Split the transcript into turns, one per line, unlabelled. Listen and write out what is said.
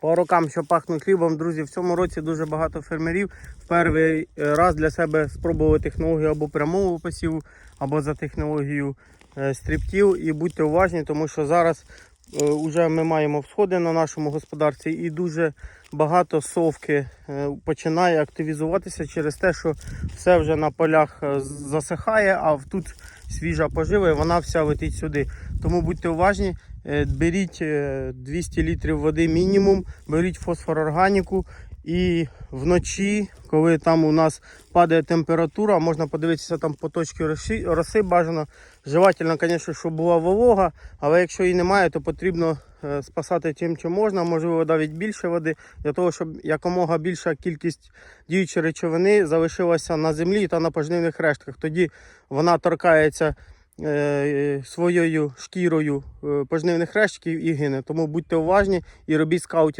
По рокам, що пахнуть хлібом, друзі, в цьому році дуже багато фермерів в перший е, раз для себе спробували технологію або прямого посіву, або за технологією е, стрибків. І будьте уважні, тому що зараз вже ми маємо всходи на нашому господарстві і дуже багато совки е, починає активізуватися через те, що все вже на полях е, засихає, а тут свіжа пожива і вона вся летить сюди. Тому будьте уважні, е, беріть е, 200 літрів води мінімум, беріть фосфорорганіку і вночі, коли там у нас падає температура, можна подивитися там по точці роси, бажано. Желательно, звісно, щоб була волога, але якщо її немає, то потрібно е, спасати тим, що можна, можливо, навіть більше води, для того, щоб якомога більша кількість діючої речовини залишилася на землі та на пожнивних рештках. Тоді вона торкається е, своєю шкірою е, пожнивних рештків і гине. Тому будьте уважні і робіть скаутинг.